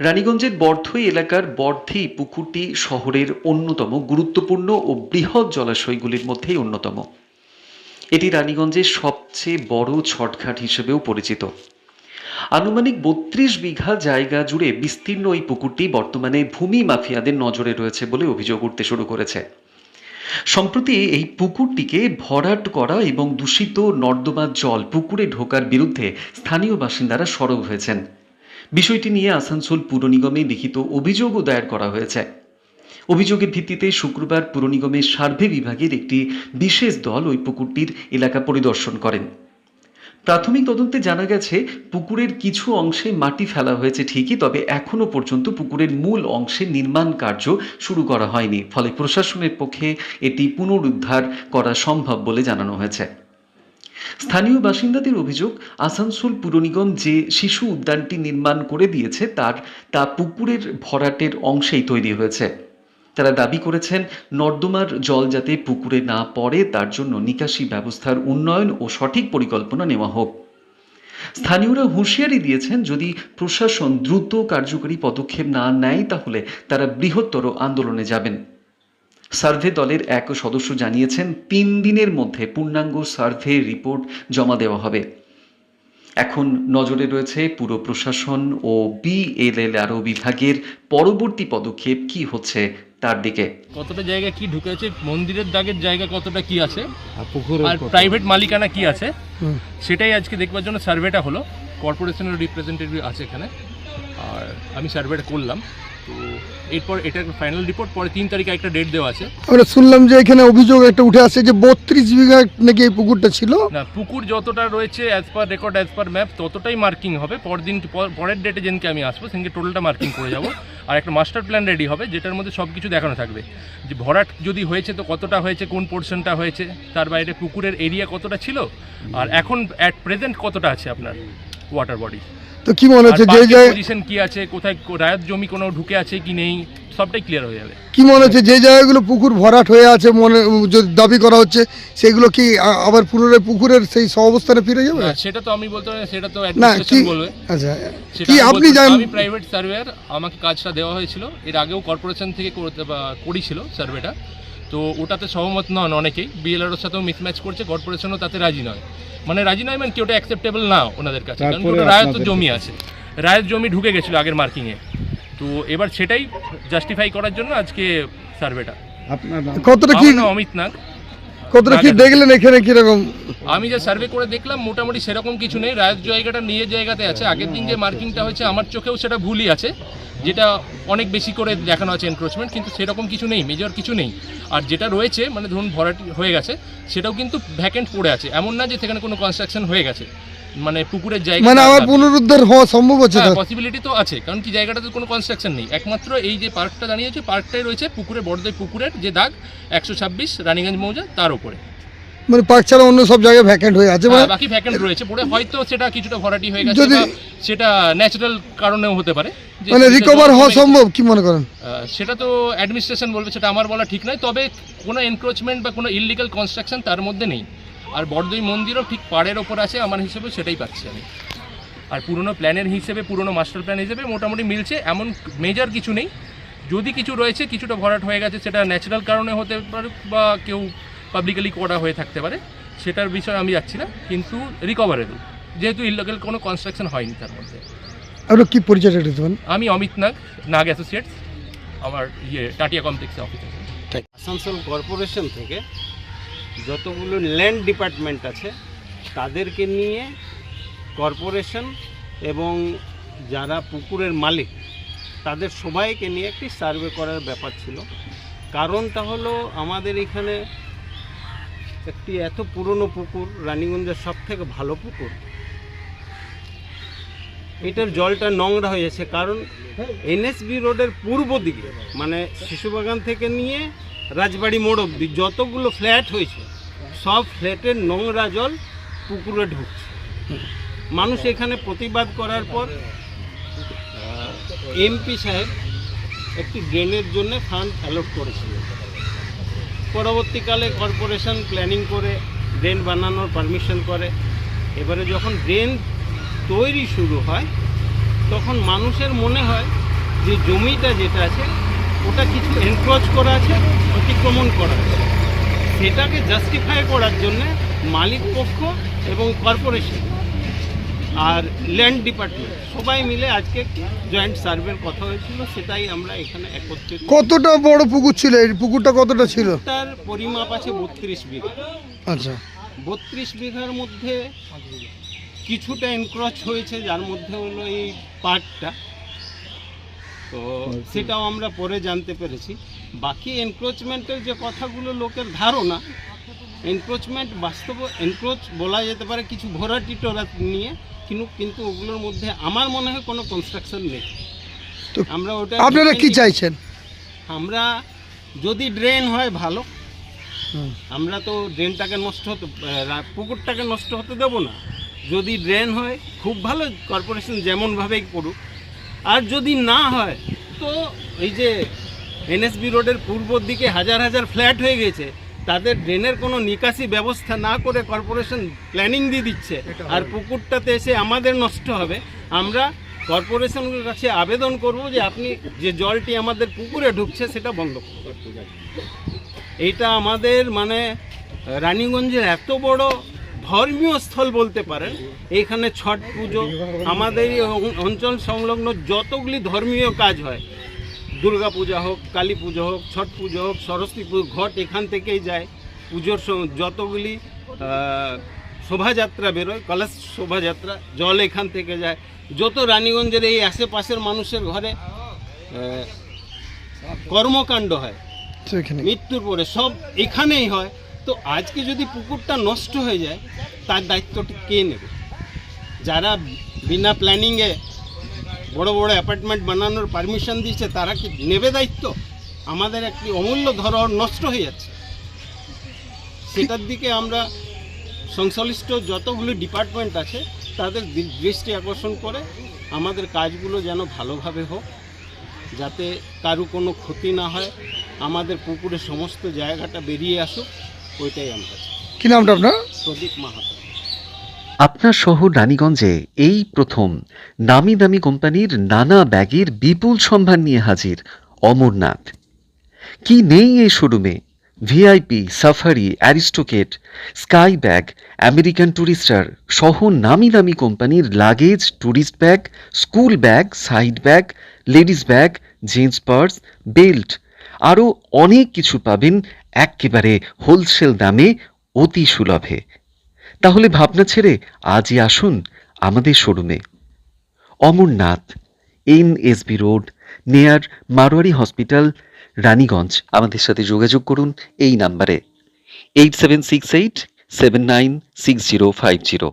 রানীগঞ্জের বর্ধই এলাকার বর্ধি পুকুরটি শহরের অন্যতম গুরুত্বপূর্ণ ও বৃহৎ জলাশয়গুলির মধ্যেই অন্যতম। এটি রানীগঞ্জের সবচেয়ে বড় ছটঘাট হিসেবেও পরিচিত। আনুমানিক বত্রিশ বিঘা জায়গা জুড়ে বিস্তীর্ণ এই পুকুরটি বর্তমানে ভূমি মাফিয়াদের নজরে রয়েছে বলে অভিযোগ উঠতে শুরু করেছে। সম্প্রতি এই পুকুরটিকে ভরাট করা এবং দূষিত নর্দমার জল পুকুরে ঢোকার বিরুদ্ধে স্থানীয় বাসিন্দারা সরব হয়েছেন। বিষয়টি নিয়ে আসানসোল পুর নিগমে লিখিত অভিযোগও দায়ের করা হয়েছে। অভিযোগের ভিত্তিতে শুক্রবার পুর নিগমের সার্ভে বিভাগের একটি বিশেষ দল ওই পুকুরটির এলাকা পরিদর্শন করেন। প্রাথমিক তদন্তে জানা গেছে, পুকুরের কিছু অংশে মাটি ফেলা হয়েছে ঠিকই, তবে এখনও পর্যন্ত পুকুরের মূল অংশে নির্মাণ কার্য শুরু করা হয়নি। ফলে প্রশাসনের পক্ষে এটি পুনরুদ্ধার করা সম্ভব বলে জানানো হয়েছে। স্থানীয় বাসিন্দাদের অভিযোগ, আসানসোল পুর নিগম যে শিশু উদ্যানটি নির্মাণ করে দিয়েছে, তার, তা পুকুরের ভরাটের অংশেই তৈরি হয়েছে। তারা দাবি করেছেন, নর্দমার জল যাতে পুকুরে না পড়ে, তার জন্য নিকাশি ব্যবস্থার উন্নয়ন ও সঠিক পরিকল্পনা নেওয়া হোক। স্থানীয়রা হুঁশিয়ারি দিয়েছেন, যদি প্রশাসন দ্রুত কার্যকরী পদক্ষেপ না নেয়, তাহলে তারা বৃহত্তর আন্দোলনে যাবেন। সার্ভে দলের এক সদস্য জানিয়েছেন তিন দিনের মধ্যে পূর্ণাঙ্গ সার্ভে রিপোর্ট জমা দেওয়া হবে। এখন নজরে রয়েছে পুরো প্রশাসন ও বিএলএলআরও বিভাগের পরবর্তী পদক্ষেপ কি হচ্ছে তার দিকে। কতটা জায়গা কি ঢুকেছে মন্দিরের দাগের জায়গা কতটা কি আছে আর পুকুরের আর কত? প্রাইভেট মালিকানা কি আছে সেটাই আজকে দেখবার জন্য সার্ভেটা হলো। কর্পোরেশনের রিপ্রেজেন্টেটিভ আছে এখানে। আর আমি সার্ভেটা করলাম। তো এরপর এটার ফাইনাল রিপোর্ট পরে তিন তারিখে একটা ডেট দেওয়া আছে। আমরা শুনলাম যে এখানে অভিযোগ একটা উঠে আসছে যে বত্রিশ বিঘা নাকি এই পুকুরটা ছিল। না পুকুর যতটা রয়েছে as per record as per map ততটাই মার্কিং হবে। পরদিন পর- পরের ডেটে যেদিনকে আমি আসব সেদিনকে টোটালটা মার্কিং করে যাব। আর একটা মাস্টার প্ল্যান রেডি হবে যেটার মধ্যে সব কিছু দেখানো থাকবে। যে ভরাট যদি হয়েছে তো কতটা হয়েছে কোন পোর্শনটা হয়েছে তার বাইরে পুকুরের এরিয়া কতটা ছিল আর এখন অ্যাট প্রেজেন্ট কতটা আছে আপনার ওয়াটার বডি তো কি মনে হচ্ছে যে জায়গায় পজিশন কি আছে? কোথায় রায়ত জমি কোনো ঢুকে আছে কি নেই? সবটাই ক্লিয়ার হয়ে যাবে। কি মনে হচ্ছে যে জায়গাগুলো পুকুর ভরাট হয়ে আছে মনে যদি দাবি করা হচ্ছে সেগুলো কি আবার পুনরায় পুকুরের সেই অবস্থানে ফিরে যাবে? সেটা তো আমি বলতে পারি সেটা তো না কি বলবে। আচ্ছা কি আপনি জানেন আমি প্রাইভেট সার্ভেয়ার আমাকে কাজটা দেওয়া হয়েছিল। এর আগেও কর্পোরেশন থেকে করতে করেছিল সার্ভেটা তো ওটাতে সহমত নন অনেকেই। বিএলআর সাথেও মিসম্যাচ করছে কর্পোরেশনও তাতে রাজি নয়। মানে রাজি নয় মানে কি ওটা অ্যাকসেপ্টেবল না ওনাদের কাছে কারণ কি তো রায়ত জমি আছে। রায়ের জমি ঢুকে গেছিল আগের মার্কিংয়ে তো এবার সেটাই জাস্টিফাই করার জন্য আজকে সার্ভেটা কতটা কি অমিত নাগ। কতটা কি দেখলেন এখানে কীরকম? আমি যে সার্ভে করে দেখলাম মোটামুটি সেরকম কিছু নেই। রায়ের জায়গাটা নিয়ে জায়গাতে আছে। আগের দিন যে মার্কিংটা হয়েছে আমার চোখেও সেটা ভুলই আছে যেটা অনেক বেশি করে দেখানো আছে এনক্রোচমেন্ট কিন্তু সেরকম কিছু নেই মেজর কিছু নেই। আর যেটা রয়েছে মানে ধরুন ভরাট হয়ে গেছে সেটাও কিন্তু ভ্যাকেন্ট পড়ে আছে। এমন না যে সেখানে কোনো কনস্ট্রাকশন হয়ে গেছে। মানে পুকুরের জায়গা মানে আবার পুনরুদ্ধার হওয়া সম্ভব হচ্ছে হ্যাঁ পসিবিলিটি তো আছে কারণ কি জায়গাটাতে কোনো কনস্ট্রাকশন নেই। একমাত্র এই যে পার্কটা দাঁড়িয়েছে পার্কটাই রয়েছে পুকুরের বড়দের পুকুরের যে দাগ একশো ছাব্বিশ রানীগঞ্জ মৌজা তার উপরে। মানে পার্ক ছাড়া অন্য সব জায়গায় ভ্যাকেন্ট হয়ে আছে মানে? হ্যাঁ, বাকি ভ্যাকেন্ট রয়েছে। পড়ে হয়তো সেটা কিছুটা ভরাটি হয়ে গেছে যদি- সেটা ন্যাচারাল কারণেও হতে পারে। মানে রিকভার হওয়া সম্ভব কি মনে করেন? সেটা তো অ্যাডমিনিস্ট্রেশন বলবে সেটা আমার বলা ঠিক নয় তবে কোনো এনক্রোচমেন্ট বা কোনো ইলিগাল কনস্ট্রাকশন তার মধ্যে নেই। আর বড়দই মন্দিরও ঠিক পাড়ের ওপর আছে আমার হিসেবে সেটাই পাচ্ছি আমি। আর পুরনো প্ল্যানের হিসেবে পুরনো মাস্টার প্ল্যান হিসেবে মোটামুটি মিলছে এমন মেজর কিছু নেই। যদি কিছু রয়েছে কিছুটা ভরাট হয়ে গেছে সেটা ন্যাচারাল কারণে হতে পারে বা কেউ পাবলিকালি করা হয়ে থাকতে পারে সেটার বিষয়ে আমি যাচ্ছি না কিন্তু রিকভারেবল যেহেতু ইলিগাল কোনো কনস্ট্রাকশন হয়নি তার মধ্যে। আপনার কি পরিচয়টা দিতে আমি অমিত নাগ নাগ অ্যাসোসিয়েটস আমার ইয়ে টাটিয়া কমপ্লেক্সে অফিস আছে আসানসোল কর্পোরেশন থেকে যতগুলো ল্যান্ড ডিপার্টমেন্ট আছে, তাদেরকে নিয়ে কর্পোরেশন এবং যারা পুকুরের মালিক, তাদের সবাইকে নিয়ে একটি সার্ভে করার ব্যাপার ছিল। কারণটা হলো আমাদের এখানে একটি এত পুরনো পুকুর, রানীগঞ্জের সব থেকে ভালো পুকুর। এটার জলটা নোংরা হয়ে যাচ্ছে কারণ এনএসবি রোডের পূর্ব দিকে মানে শিশুবাগান থেকে নিয়ে রাজবাড়ি মোড় অব্দি যতগুলো ফ্ল্যাট হয়েছে, সব ফ্ল্যাটের নোংরা জল পুকুরে ঢুকছে। মানুষ এখানে প্রতিবাদ করার পর এমপি সাহেব একটি ড্রেনের জন্য ফান্ড অ্যালট করেছিল পরবর্তীকালে কর্পোরেশন প্ল্যানিং করে ড্রেন বানানোর পারমিশন করে। এবারে যখন ড্রেন তৈরি শুরু হয়, তখন মানুষের মনে হয় যে জমিটা যেটা আছে, ওটা কিছু এনক্রোচ করা আছে। অতিক্রমণ করা। সেটাকে জাস্টিফাই করার জন্য মালিক পক্ষ এবং কর্পোরেশন আর ল্যান্ড ডিপার্টমেন্ট সবাই মিলে আজকে জয়েন্ট সার্ভের কথা হয়েছিল সেটাই আমরা এখানে একত্রিত কতটা বড় পুকুর ছিল? এই পুকুরটা কতটা ছিল? তার পরিমাপ আছে বত্রিশ বিঘা। আচ্ছা। বত্রিশ বিঘার মধ্যে কিছুটা এনক্রচ হয়েছে যার মধ্যে হলো এই পার্কটা তো সেটাও আমরা পরে জানতে পেরেছি। বাকি এনক্রোচমেন্টের যে কথাগুলো লোকের ধারণা এনক্রোচমেন্ট বাস্তব এনক্রোচ বলা যেতে পারে কিছু ভরা টিটোরা নিয়ে কিন্তু কিন্তু ওগুলোর মধ্যে আমার মনে হয় কোনো কনস্ট্রাকশন নেই। আমরা ওটা আপনারা কি চাইছেন? আমরা যদি ড্রেন হয় ভালো আমরা তো ড্রেনটাকে নষ্ট হতে পুকুরটাকে নষ্ট হতে দেবো না। যদি ড্রেন হয় খুব ভালো কর্পোরেশন যেমনভাবেই করুক। আর যদি না হয় তো এই যে এনএসবি রোডের পূর্ব দিকে হাজার হাজার ফ্ল্যাট হয়ে গেছে। তাদের ড্রেনের কোনো নিকাশি ব্যবস্থা না করে কর্পোরেশন প্ল্যানিং দিয়ে দিচ্ছে। আর পুকুরটাতে এসে আমাদের নষ্ট হবে। আমরা কর্পোরেশনের কাছে আবেদন করব যে আপনি যে জলটি আমাদের পুকুরে ঢুকছে সেটা বন্ধ এইটা আমাদের মানে রানীগঞ্জের এত বড় ধর্মীয় স্থল বলতে পারেন। এইখানে ছট পুজো আমাদের এই অঞ্চল সংলগ্ন যতগুলি ধর্মীয় কাজ হয় দুর্গা পূজা হোক কালী পুজো হোক ছট পুজো হোক সরস্বতী পুজো ঘট এখান থেকেই যায়। পুজোর যতগুলি শোভাযাত্রা বেরোয় কলস শোভাযাত্রা জল এখান থেকে যায়। যত রানীগঞ্জের এই আশেপাশের মানুষের ঘরে কর্মকাণ্ড হয় মৃত্যুর পরে সব এখানেই হয়। তো আজকে যদি পুকুরটা নষ্ট হয়ে যায় তার দায়িত্বটি কে নেবে? যারা বিনা প্ল্যানিংয়ে বড় বড় অ্যাপার্টমেন্ট বানানোর পারমিশন দিয়েছে তারা কি নেবে দায়িত্ব? আমাদের একটি অমূল্য ধরন নষ্ট হয়ে যাচ্ছে। সেটার দিকে আমরা সংশ্লিষ্ট যতগুলি ডিপার্টমেন্ট আছে তাদের দৃষ্টি আকর্ষণ করে আমাদের কাজগুলো যেন ভালোভাবে হোক যাতে কারু কোনো ক্ষতি না হয় আমাদের পুকুরের সমস্ত জায়গাটা বেরিয়ে আসুক ওইটাই আমরা। কি নামটা আপনার? প্রদীপ মাহাতো। আপনার শহর রানীগঞ্জে এই প্রথম নামি দামি কোম্পানির নানা ব্যাগের বিপুল সম্ভার নিয়ে হাজির অমরনাথ। কি নেই এই শোরুমে? VIP, Safari Aristocrat Sky bag, American Tourister সহ নামি দামি কোম্পানির luggage tourist bag, school bag, side bag, ladies bag, jeans purse, belt আরও অনেক কিছু পাবেন একেবারে হোলসেল দামে অতি সুলভে। তাহলে ভাবনা ছেড়ে আজই আসুন আমাদের শোরুমে। Amarnath N SB road, near Marwari hospital, Raniganj. আমাদের সাথে যোগাযোগ করুন এই নাম্বারে। Eight seven six eight seven nine six zero five zero.